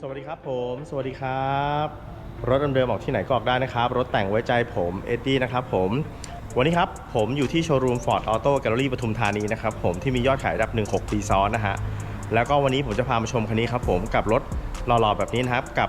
สวัสดีครับผม สวัสดีครับ รถเดิมๆออกที่ไหนก็ออกได้นะครับ รถแต่งไว้ใจผมเอ็ดดี้นะครับผม วันนี้ครับผมอยู่ที่โชว์รูม Ford Auto Gallery ปทุมธานีนะครับผมที่มียอดขายอันดับ 16 ปีซ้อนนะฮะ แล้วก็วันนี้ผมจะพามาชมคันนี้ครับผมกับรถหล่อๆแบบนี้นะครับกับ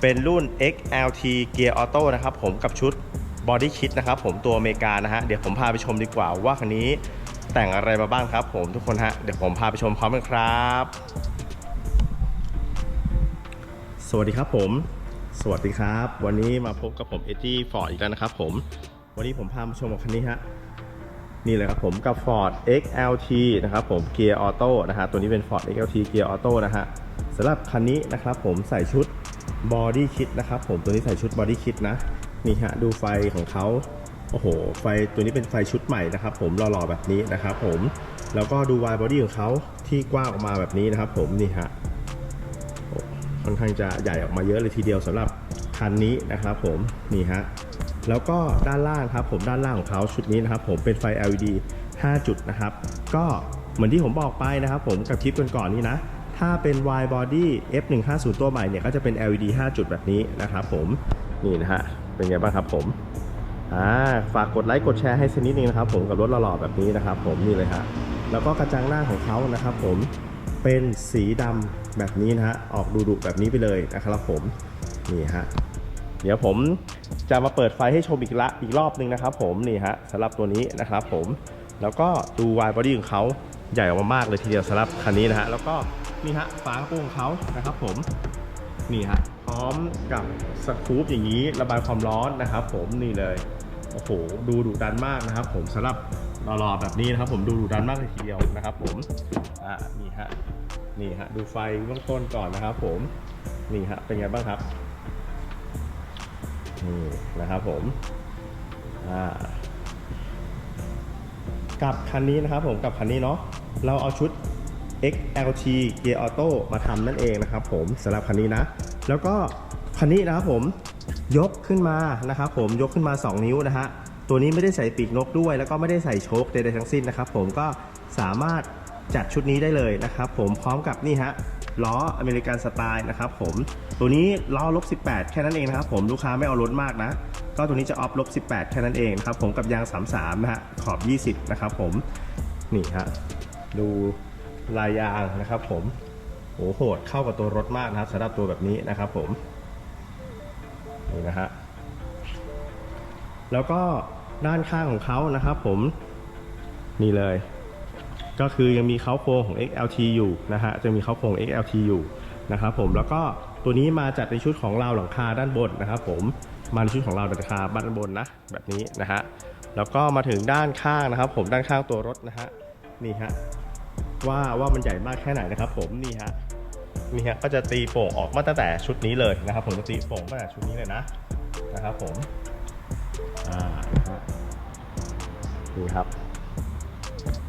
เป็นรุ่น XLT Gear Auto นะครับผมกับชุด Body Kit นะครับผมตัวอเมริกานะฮะเดี๋ยวผมพาไปชมดีกว่าว่าคันนี้แต่งอะไรมาบ้างครับผมทุกคนฮะเดี๋ยวผมพาไปชมพร้อมกันครับ สวัสดีครับผม สวัสดีครับ วันนี้มาพบกับผมเอ็ดดี้ฟอร์ดอีกแล้วนะครับผม วันนี้ผมพามาชมคันนี้ฮะ นี่เลยครับผมกับ Ford XLT นะครับผมเกียร์ออโต้นะฮะ ตัวนี้เป็น Ford XLT เกียร์ออโต้นะฮะสำหรับคันนี้นะครับผมใส่ชุด Body Kit นะครับผม ตัวนี้ใส่ชุด Body Kit นะ นี่ฮะดูไฟของเขาโอ้โห ไฟตัวนี้เป็นไฟชุดใหม่นะครับผมหล่อๆแบบนี้นะครับผม แล้วก็ดู wide body ของเขาที่กว้างออกมาแบบนี้นะครับผมนี่ฮะ อนข้างจะใหญ่ออกมาเยอะเลยทีเดียวสำหรับคันนี้นะครับผมนี่ฮะแล้วก็ด้านล่างครับผมด้านล่างของเขาชุดนี้นะครับผมเป็นไฟ LED 5 จุดนะครับ ก็เหมือนที่ผมบอกไปนะครับผมกับคลิปก่อนๆนี้นะ ถ้าเป็น wide body F150 ตัวใหม่เนี่ยก็จะเป็น LED 5 จุดแบบนี้นะครับผมนี่นะฮะเป็นไงบ้างครับผมอ่าฝากกดไลค์กดแชร์ให้สักนิดนึงนะครับผมกับรถหล่อๆแบบนี้นะครับผมนี่เลยฮะแล้วก็กระจังหน้าของเขานะครับผม เป็นสีดำแบบนี้นะฮะออกดุๆแบบนี้ไปเลยนะครับผมนี่ฮะเดี๋ยวผมจะมาเปิดไฟให้ชมอีกละอีกรอบหนึ่งนะครับผมนี่ฮะสำหรับตัวนี้นะครับผมแล้วก็ดูวายบอดี้ของเขาใหญ่ออกมามากเลยทีเดียวสำหรับคันนี้นะฮะแล้วก็นี่ฮะฝากระโปรงของเขานะครับผมนี่ฮะพร้อมกับสกู๊ปอย่างนี้ระบายความร้อนนะครับผมนี่เลยโอ้โหดูดุดันมากนะครับผมสำหรับ หล่อๆแบบนี้นะครับผมดูดุดันมากเลยทีเดียวนะครับ ผมอ่านี่ฮะนี่ฮะดูไฟเบื้องต้นก่อนนะครับ ผมนี่ฮะเป็นไงบ้างครับนี่นะครับผมอ่ากับคันนี้นะครับผมกับคันนี้เนาะเราเอาชุด XLT Gear Auto มาทำนั่นเองนะครับ ผมสำหรับคันนี้นะ แล้วก็คันนี้นะครับผมยกขึ้นมานะครับผมยกขึ้นมา 2 นิ้วนะฮะ ตัวนี้ไม่ได้ใส่ปีกนกด้วย แล้วก็ไม่ได้ใส่โชคใดๆทั้งสิ้นนะครับ ผมก็สามารถจัดชุดนี้ได้เลยนะครับ ผมพร้อมกับนี่ฮะล้ออเมริกันสไตล์นะครับผมตัวนี้ล้อลบ18 แค่นั้นเองนะครับผมลูกค้าไม่เอาล้นมากนะ ก็ตัวนี้จะออฟลบ18 แค่นั้นเองนะครับผมกับยาง 33 นะฮะขอบ 20 นะครับผมนี่ฮะดูลายยางนะครับผมโหโหดเข้ากับตัวรถมากนะครับสำหรับตัวแบบนี้นะครับผมนี่นะฮะแล้วก็ ด้านข้างของเขานะครับผมนี่เลย ก็คือยังมีเขาโครงของ XLT อยู่นะฮะจะมีเขาโครง XLT อยู่นะครับผมแล้วก็ตัวนี้มาจัดในชุดของราวหลังคาด้านบนนะครับผมมาในชุดของราวหลังคาด้านบนนะแบบนี้นะฮะแล้วก็มาถึงด้านข้างนะครับ ผมด้านข้างตัวรถนะฮะนี่ฮะว่าว่ามันใหญ่มากแค่ไหนนะครับผมนี่ฮะนี่ฮะก็จะตีโป่งออกมาตั้งแต่ชุดนี้เลยนะครับผมจะตีโป่งตั้งแต่ชุดนี้เลยนะนะครับผม อ่านะฮะนี่ครับ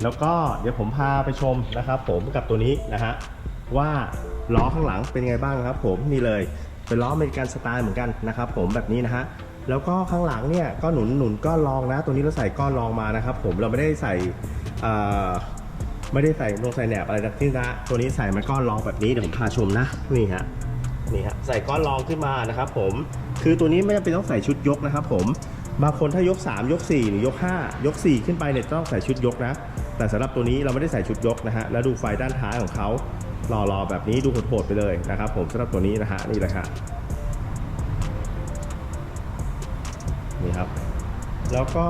แล้วก็เดี๋ยวผมพาไปชมนะครับ ผมกับตัวนี้นะฮะว่าล้อข้างหลังเป็นไงบ้างครับ ผมนี่เลยเป็นล้อเมริกันสไตล์เหมือนกันนะครับ ผมแบบนี้นะฮะแล้วก็ข้างหลังเนี่ยก็หนุนหนุนก้อนรองนะ ตัวนี้เราใส่ก้อนรองมานะครับ ผมเราไม่ได้ใส่ไม่ได้ใส่ลงใส่แหนบอะไรทั้งสิ้นนะตัวนี้ใส่มาก้อนรองแบบนี้เดี๋ยวผมพาชมนะนี่ฮะนี่ฮะใส่ก้อนรองขึ้นมานะครับ ผมคือตัวนี้ไม่จำเป็นต้องใส่ชุดยกนะครับ ผม บางคนถ้ายก 3 ยก 4 หรือยก 5 ยก 4 ขึ้นไปเนี่ยต้องใส่ชุดยกนะ แต่สำหรับตัวนี้เราไม่ได้ใส่ชุดยกนะฮะแล้วดูไฟด้านท้ายของเขาหล่อๆแบบนี้ดูโหดๆไปเลยนะครับ ผมสำหรับตัวนี้นะฮะนี่เลยฮะนี่ครับ แล้วก็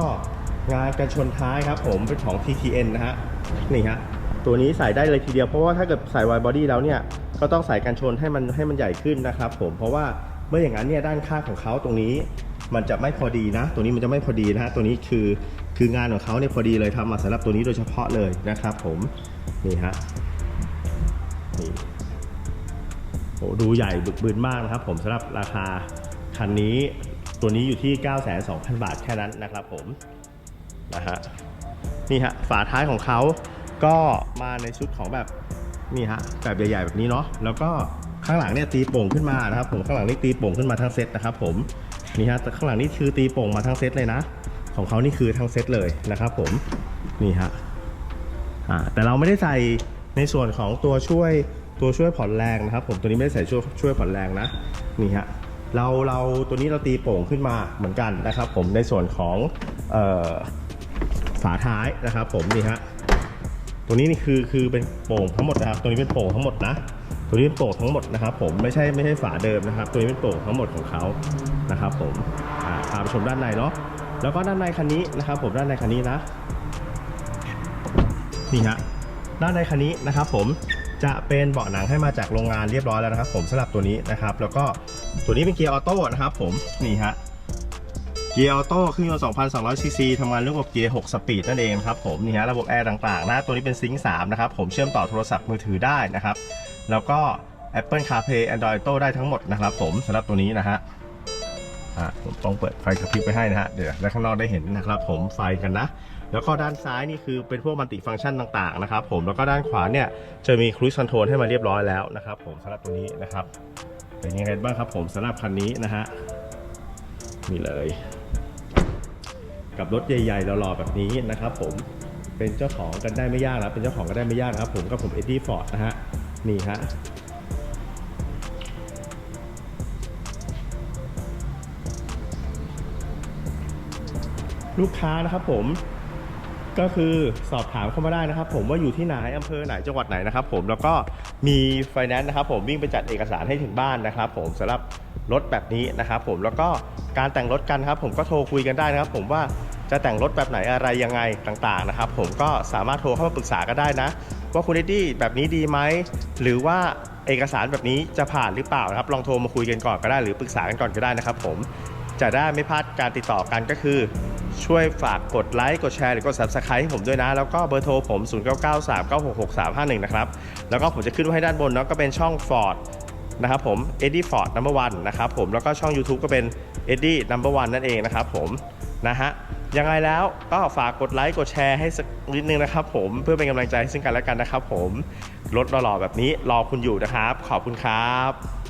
งานกันชนท้ายครับผมเป็นของ TTN นะฮะนี่ฮะตัวนี้ใส่ได้เลยทีเดียวเพราะว่าถ้าเกิดใส่ไวบอดี้แล้วเนี่ยก็ต้องใส่กันชนให้มันให้มันใหญ่ขึ้นนะครับ ผมเพราะว่าเมื่ออย่างนั้นเนี่ยด้านข้างของเขาตรงนี้ มันจะไม่พอดีนะ ตัวนี้มันจะไม่พอดีนะฮะตัวนี้คือคืองานของเขาเนี่ยพอดีเลยทำมาสำหรับตัวนี้โดยเฉพาะเลยนะครับ ผมนี่ฮะนี่โอ้ดูใหญ่บึกบืนมากนะครับ ผมสำหรับราคาคันนี้ตัวนี้อยู่ที่ 9,200 บาทแค่นั้นนะครับผมนะฮะนี่ฮะฝาท้ายของเขาก็มาในชุดของแบบนี่ฮะแบบใหญ่ๆแบบนี้เนาะแล้วก็ข้างหลังเนี่ยตีโป่งขึ้นมานะครับผมข้างหลังนี่ตีโป่งขึ้นมาทั้งเซตนะครับผม นี่ฮะข้างหลังนี่คือตีโป่งมาทั้งเซตเลยนะ ของเขานี่คือทั้งเซตเลยนะครับผมนี่ฮะอ่าแต่เราไม่ได้ใส่ในส่วนของตัวช่วยตัวช่วยผ่อนแรงนะครับ ผมตัวนี้ไม่ได้ใส่ช่วยช่วยผ่อนแรงนะนี่ฮะเราเราตัวนี้เราตีโป่งขึ้นมาเหมือนกันนะครับ ผมในส่วนของฝาท้ายนะครับ ผมนี่ฮะตัวนี้นี่คือคือเป็นโป่งทั้งหมดนะครับตัวนี้เป็นโป่งทั้งหมดนะ ตัวนี้เป็นโป่งทั้งหมดนะครับ ผมไม่ใช่ไม่ใช่ฝาเดิมนะครับ ตัวนี้เป็นโป่งทั้งหมดของเขานะครับผมอ่าพาไปชมด้านในเนาะแล้วก็ด้านในคันนี้นะครับ ผมด้านในคันนี้นะนี่ฮะด้านในคันนี้นะครับ ผมจะเป็นเบาะหนังให้มาจากโรงงานเรียบร้อยแล้วนะครับ ผมสำหรับตัวนี้นะครับ แล้วก็ตัวนี้เป็นเกียร์ออโต้นะครับ ผมนี่ฮะ เกียร์ออโต้เครื่องยนต์2,200ซีซีทำงานร่วมกับเกียร์ 6 สปีดนั่นเองครับผมนี่ฮะระบบแอร์ต่างๆนะตัวนี้เป็นซิงค์3นะครับผมเชื่อมต่อโทรศัพท์มือถือได้นะครับ แล้วก็ Apple CarPlay Android Auto ได้ทั้งหมดนะครับผมสำหรับตัวนี้นะฮะอะผมต้องเปิดไฟกระพริบไปให้นะฮะเดี๋ยวแล้วข้างนอกได้เห็นนะครับผมไฟกันนะ แล้วก็ด้านซ้ายนี่คือเป็นพวกมัลติฟังก์ชันต่างๆนะครับผมแล้วก็ด้านขวาเนี่ยจะมีครู i คอนโทรลให้มาเรียบร้อยแล้วนะครับผมสำหรับตัวนี้นะครับเป็นยังไงบ้างครับผมสำหรับคันนี้นะฮะนี่เลย กับรถใหญ่ๆหล่อๆแบบนี้นะครับผมเป็นเจ้าของกันได้ไม่ยากนะเป็นเจ้าของกันได้ไม่ยากนะครับผมกับผมเอ็ดดี้ฟอร์ดนะฮะนี่ฮะลูกค้านะครับผมก็คือสอบถามเข้ามาได้นะครับ ผมว่าอยู่ที่ไหนอำเภอไหนจังหวัดไหนนะครับ ผมแล้วก็ มีไฟแนนซ์นะครับผมวิ่งไปจัดเอกสารให้ถึงบ้านนะครับผมสำหรับรถแบบนี้นะครับผมแล้วก็การแต่งรถกันครับ ผมก็โทรคุยกันได้นะครับ ผมว่าจะแต่งรถแบบไหนอะไรยังไงต่างๆนะครับ ผมก็สามารถโทรเข้ามาปรึกษาก็ได้นะ ว่าคุณเอ็ดดี้แบบนี้ดีไหมหรือว่าเอกสารแบบนี้จะผ่านหรือเปล่านะครับ ลองโทรมาคุยกันก่อนก็ได้หรือปรึกษากันก่อนก็ได้นะครับ ผมจะได้ไม่พลาดการติดต่อกันก็คือ ช่วยฝากกดไลค์กดแชร์หรือกด subscribe ให้ผมด้วยนะ แล้วก็เบอร์โทรผม 0993966351 นะครับ แล้วก็ผมจะขึ้นไว้ให้ด้านบนเนาะก็เป็นช่อง Ford นะครับผม Eddie Ford Number One นะครับผมแล้วก็ช่อง YouTube ก็เป็น Eddie Number One นั่นเองนะครับผมนะฮะยังไงแล้วก็ฝากกดไลค์กดแชร์ให้สักนิดนึงนะครับผมเพื่อเป็นกำลังใจให้ซึ่งกันและกันนะครับผมรถหล่อๆแบบนี้รอคุณอยู่นะครับ ขอบคุณครับ